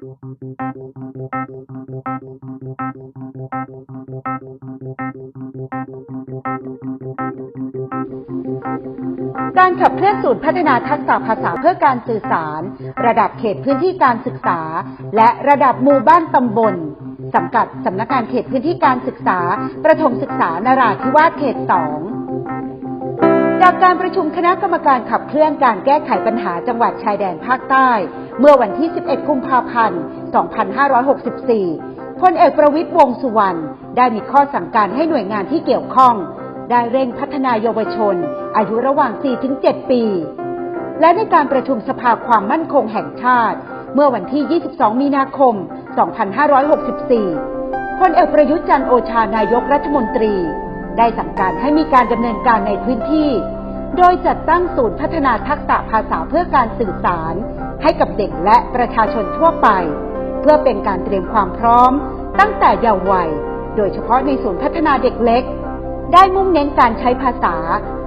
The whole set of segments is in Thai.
การขับเคลื่อนศูนย์พัฒนาทักษะภาษาเพื่อการสื่อสาร ระดับเขตพื้นที่การศึกษา และระดับหมู่บ้านตำบลสังกัดสำนักงานเขตพื้นที่การศึกษา ประถมศึกษานราธิวาสเขตสองจากการประชุมคณะกรรมการขับเคลื่อนการแก้ไขปัญหาจังหวัดชายแดนภาคใต้ เมื่อวันที่ 11 กุมภาพันธ์ 2564 พลเอกประวิตยวงสุวรรณได้มีข้อสั่งการให้หน่วยงานที่เกี่ยวข้อง ได้เร่งพัฒนายาวชน อายุระหว่าง 4-7 ปี และในการประชุมสภาความมั่นคงแห่งชาติ เมื่อวันที่ 22 มีนาคม 2564 พลเอกประยุทธ์จันโอชานายกรัฐมนตรี ได้สั่งการให้มีการดำเนินการในพื้นที่ โดยจัดตั้งศูนย์พัฒนาทักษะภาษาเพื่อการสื่อสาร ให้กับเด็กและประชาชนทั่วไป เพื่อเป็นการเตรียมความพร้อม ตั้งแต่เยาว์วัย โดยเฉพาะในศูนย์พัฒนาเด็กเล็ก ได้มุ่งเน้นการใช้ภาษา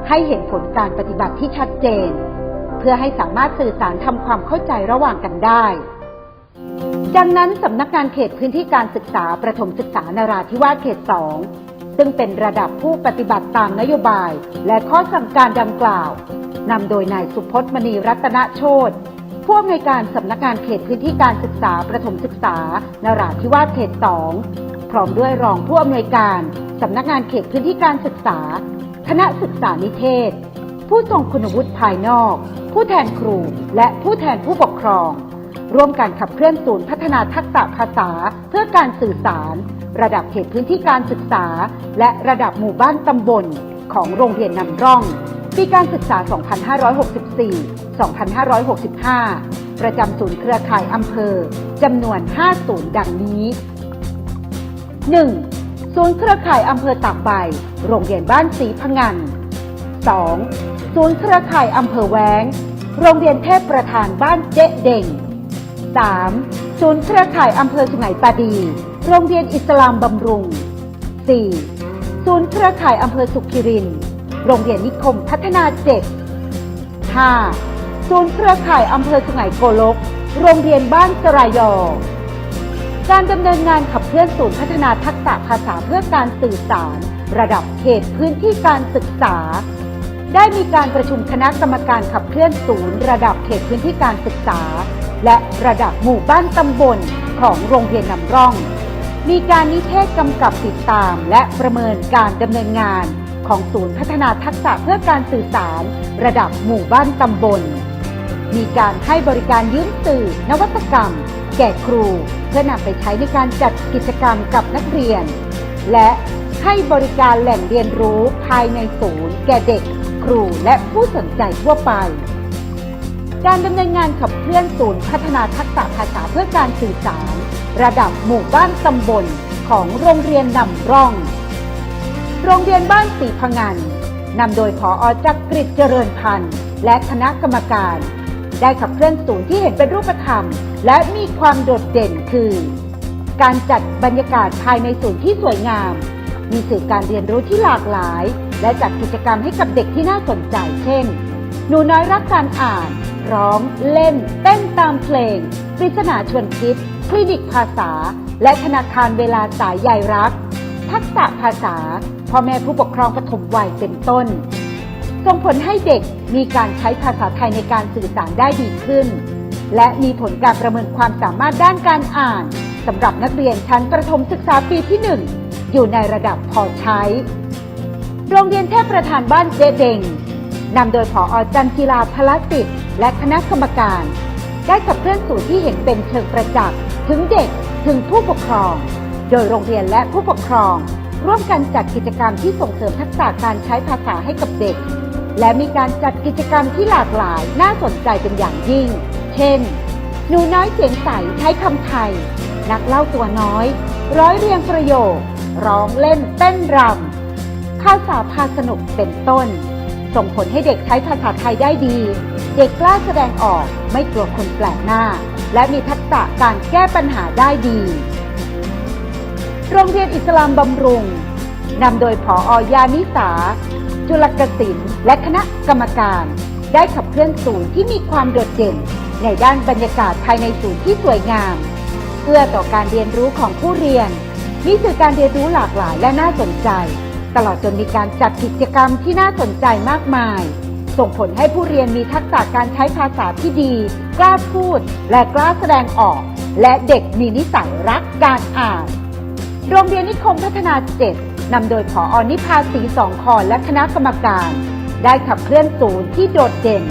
ให้เห็นผลการปฏิบัติที่ชัดเจน เพื่อให้สามารถสื่อสารทำความเข้าใจระหว่างกันได้ ดังนั้นสำนักงานเขตพื้นที่การศึกษาประถมศึกษานราธิวาสเขตสองซึ่งเป็นระดับผู้ปฏิบัติตามนโยบาย และข้อสั่งการดังกล่าวนำโดยนายสุพจน์มณีรัตนโชต ผู้อำนวยการสำนักงานเขตพื้นที่การศึกษาประถมศึกษา นราธิวาสเขตสองพร้อมด้วยรองผู้อำนวยการสำนักงานเขตพื้นที่การศึกษา คณะศึกษานิเทศ ผู้ทรงคุณวุฒิภายนอก ผู้แทนครู และผู้แทนผู้ปกครอง ร่วมกันขับเคลื่อนศูนย์พัฒนาทักษะภาษาเพื่อการสื่อสาร ระดับเขตพื้นที่การศึกษา และระดับหมู่บ้านตำบล ของโรงเรียนนำร่อง ปีการศึกษา 2564 2,565 ประจำศูนย์เครือข่ายอำเภอจำนวน 5 ศูนย์ดังนี้ 1. ศูนย์เครือข่ายอำเภอตากใบ โรงเรียนบ้านสีพงัน 2. ศูนย์เครือข่ายอำเภอแวง โรงเรียนเทพประธานบ้านเจ๊เด่ง 3. ศูนย์เครือข่ายอำเภอสุไหงปาดี โรงเรียนอิสลามบำรุง 4. ศูนย์เครือข่ายอำเภอสุขิริน โรงเรียนนิคมพัฒนาเจ็ด 5. ศูนย์เครือข่ายอำเภอสุไหงโกลก โรงเรียนบ้านสรายอ การดำเนินงานขับเคลื่อนศูนย์พัฒนาทักษะภาษาเพื่อการสื่อสาร ระดับเขตพื้นที่การศึกษา ได้มีการประชุมคณะกรรมการขับเคลื่อนศูนย์ ระดับเขตพื้นที่การศึกษา และระดับหมู่บ้านตำบลของโรงเรียนนำร่อง มีการนิเทศกำกับติดตาม และประเมินการดำเนินงานของศูนย์พัฒนาทักษะเพื่อการสื่อสาร ระดับหมู่บ้านตำบล มีการให้บริการยืมสื่อ นวัตกรรม แก่ครู เพื่อนำไปใช้ในการจัดกิจกรรมกับนักเรียน และให้บริการแหล่งเรียนรู้ภายในศูนย์ แก่เด็ก ครูและผู้สนใจทั่วไป การดำเนินงานขับเคลื่อนศูนย์พัฒนาทักษะภาษาเพื่อการสื่อสาร ระดับหมู่บ้านตำบลของโรงเรียนนำร่อง โรงเรียนบ้านสีพงันนำโดยผออจักกริจเจริญพันธ์ และคณะกรรมการ ได้ขับเคลื่อนศูนย์ที่เห็นเป็นรูปธรรม และมีความโดดเด่นคือ การจัดบรรยากาศภายในศูนย์ที่สวยงาม มีสื่อการเรียนรู้ที่หลากหลาย และจัดกิจกรรมให้กับเด็กที่น่าสนใจ เช่น หนูน้อยรักการอ่าน ร้อง เล่น เต้นตามเพลง ปริศนาชวนคิด คลินิกภาษา และธนาคารเวลาสายใยรัก ทักษะภาษาพ่อแม่ผู้ปกครองปฐมวัยเป็นต้น ส่งผลให้เด็กมีการใช้ภาษาไทยในการสื่อสารได้ดีขึ้น และมีผลการประเมินความสามารถด้านการอ่านสำหรับนักเรียนชั้นประถมศึกษาปีที่ 1 อยู่ในระดับพอใช้ โรงเรียนเทพประธานบ้านเจเดงนำโดยผออจันจิลาพลสิทธิ์และคณะกรรมการ ได้ขับเคลื่อนศูนย์ที่เห็นเป็นเชิงประจักษ์ถึงเด็กถึงผู้ปกครอง โดยโรงเรียนและผู้ปกครอง ร่วมกันจัดกิจกรรมที่ส่งเสริมทักษะการใช้ภาษาให้กับเด็ก และมีการจัดกิจกรรมที่หลากหลายน่าสนใจเป็นอย่างยิ่ง เช่น หนูน้อยเสียงใสใช้คำไทย นักเล่าตัวน้อย ร้อยเรียงประโยค ร้องเล่นเต้นรำภาษาพาสนุกเป็นต้น ส่งผลให้เด็กใช้ภาษาไทยได้ดี เด็กกล้าแสดงออกไม่กลัวคนแปลกหน้า และมีทักษะการแก้ปัญหาได้ดี โรงเรียนอิสลามบำรุง นำโดยผออยานิสา จุลกสินและคณะกรรมการ ได้ขับเคลื่อนศูนย์ที่มีความโดดเด่น ในด้านบรรยากาศภายในศูนย์ที่สวยงามเอื้อต่อการเรียนรู้ของผู้เรียนมีสื่อการเรียนรู้หลากหลายและน่าสนใจ ตลอดจนมีการจัดกิจกรรมที่น่าสนใจมากมาย ส่งผลให้ผู้เรียนมีทักษะการใช้ภาษาที่ดี กล้าพูด และกล้าแสดงออก และเด็กมีนิสัยรักการอ่าน โรงเรียนนิคมพัฒนา7 นำโดยผออนิพาศรีสองคอนและคณะกรรมการ ได้ขับเคลื่อนศูนย์ที่โดดเด่น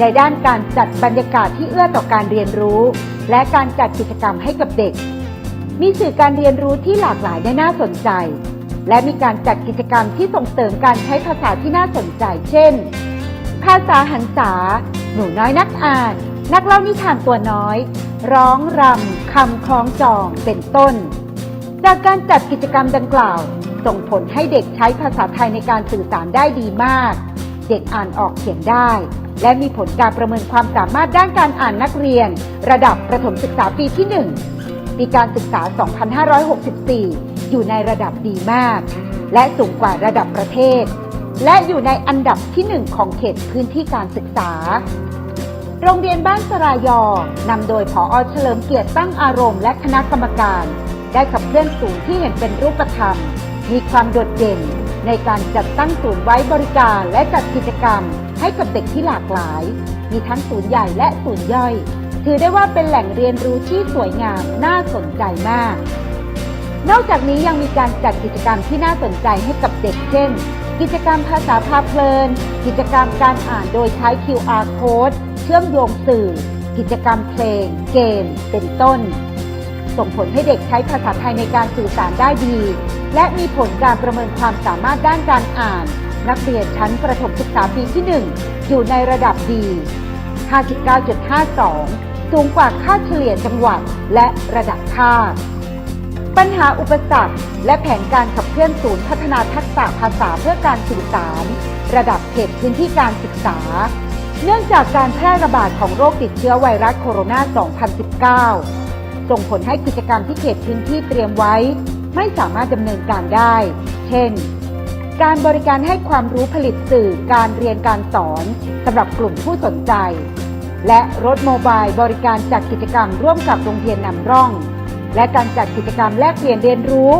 ในด้านการจัดบรรยากาศที่เอื้อต่อการเรียนรู้ และการจัดกิจกรรมให้กับเด็ก มีสื่อการเรียนรู้ที่หลากหลายได้น่าสนใจ และมีการจัดกิจกรรมที่ส่งเสริมการใช้ภาษาที่น่าสนใจ เช่น ภาษาหันษา หนูน้อยนักอ่าน นักเล่านิทานตัวน้อย ร้องรำคำคล้องจองเป็นต้นจากการจัดกิจกรรมดังกล่าว ส่งผลให้เด็กใช้ภาษาไทยในการสื่อสารได้ดีมาก เด็กอ่านออกเขียนได้ และมีผลการประเมินความสามารถด้านการอ่านนักเรียน ระดับประถมศึกษาปีที่ 1 ปีการศึกษา 2564 อยู่ในระดับดีมาก และสูงกว่าระดับประเทศ และอยู่ในอันดับที่ 1 ของเขตพื้นที่การศึกษา โรงเรียนบ้านสรายอนำโดยผอเฉลิมเกียรติตั้งอารมณ์และคณะกรรมการ ได้ขับเคลื่อนศูนย์ที่เห็นเป็นรูปธรรม มีความโดดเด่นในการจัดตั้งศูนย์ไว้บริการและจัดกิจกรรมให้กับเด็กที่หลากหลาย มีทั้งศูนย์ใหญ่และศูนย์ย่อย ถือได้ว่าเป็นแหล่งเรียนรู้ที่สวยงามน่าสนใจมาก นอกจากนี้ยังมีการจัดกิจกรรมที่น่าสนใจให้กับเด็กเช่น กิจกรรมภาษาพาเพลิน กิจกรรมการอ่านโดยใช้ QR code เชื่อมโยงสื่อ กิจกรรมเพลง เกม เป็นต้น ส่งผลให้เด็กใช้ภาษาไทยในการสื่อสารได้ดี และมีผลการประเมินความสามารถด้านการอ่าน นักเรียนชั้นประถมศึกษาปีที่ 1 อยู่ในระดับดี 59.52 สูงกว่าค่าเฉลี่ยจังหวัดและระดับภาคปัญหาอุปสรรคและแผนการขับเคลื่อนศูนย์พัฒนาทักษะภาษาเพื่อการสื่อสาร ระดับเขตพื้นที่การศึกษา เนื่องจากการแพร่ระบาดของโรคติดเชื้อไวรัสโคโรนา 2019 ส่งผลให้กิจกรรมที่เขตพื้นที่เตรียมไว้ ไม่สามารถดำเนินการได้ เช่น การบริการให้ความรู้ผลิตสื่อการเรียนการสอนสำหรับกลุ่มผู้สนใจ และรถโมบายบริการจัดกิจกรรมร่วมกับโรงเรียนนำร่อง และการจัดกิจกรรมแลกเปลี่ยนเรียนรู้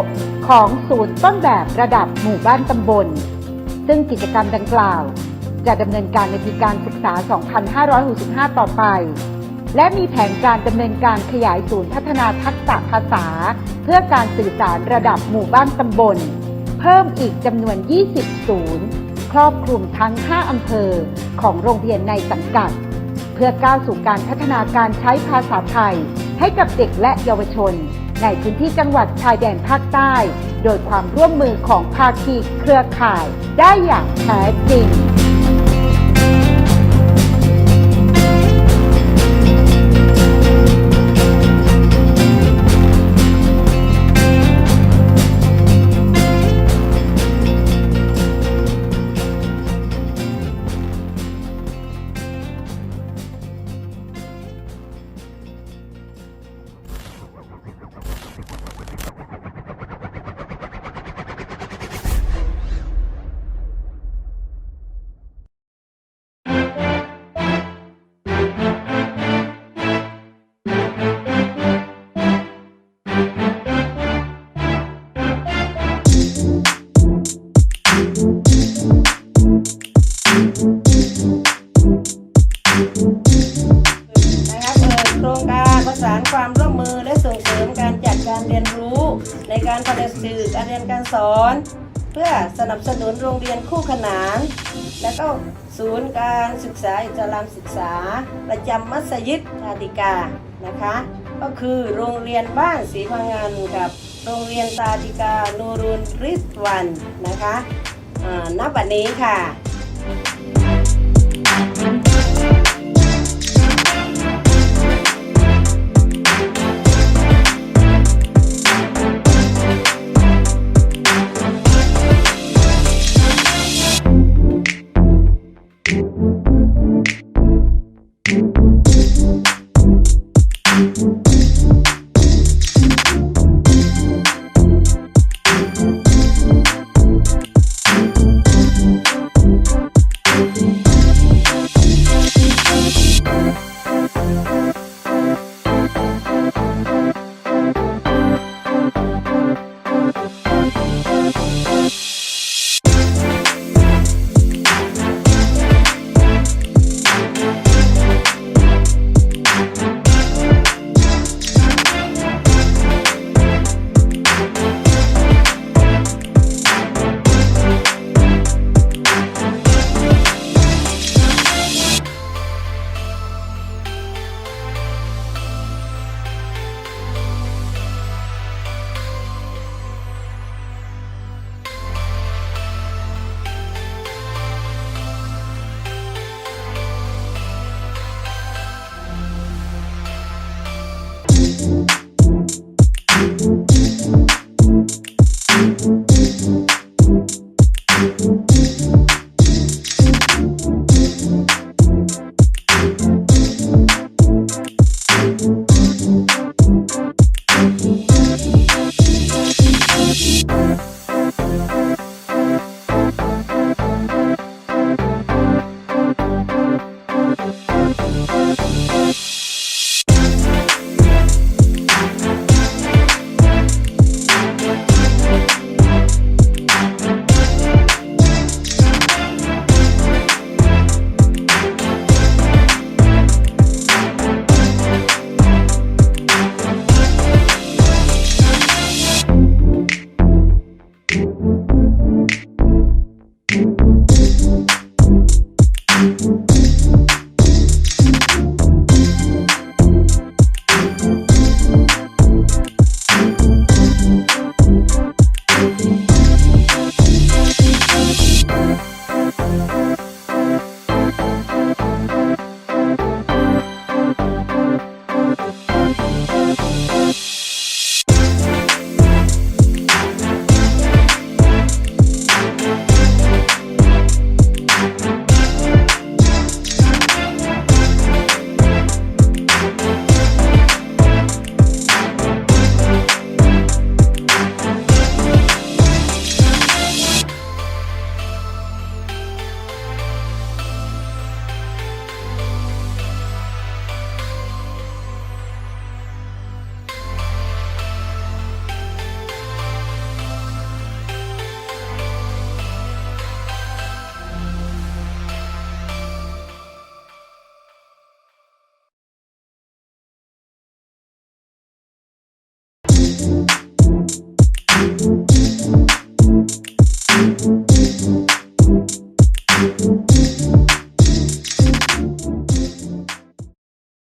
ของศูนย์ต้นแบบระดับหมู่บ้านตำบล ซึ่งกิจกรรมดังกล่าว จะดำเนินการในปีการศึกษา 2565 ต่อไป และมีแผนการดำเนินการขยายศูนย์พัฒนาทักษะภาษา เพื่อการสื่อสารระดับหมู่บ้านตำบล เพิ่มอีกจำนวน 20 ศูนย์ ครอบคลุมทั้ง 5 อำเภอของโรงเรียนในสังกัด เพื่อก้าวสู่การพัฒนาการใช้ภาษาไทย ให้กับเด็กและเยาวชน ในพื้นที่จังหวัดชายแดนภาคใต้ โดยความร่วมมือของภาคีเครือข่าย ได้อย่างแท้จริง เพื่อสนับสนุนโรงเรียนคู่ขนาน และก็ศูนย์การศึกษาอิสลามศึกษา ประจำมัสยิดชาติกานะคะ ก็คือโรงเรียนบ้านศรีพังงานกับโรงเรียนตาติกานูรุนริสวันนะคะอ่าณบัดนี้ค่ะ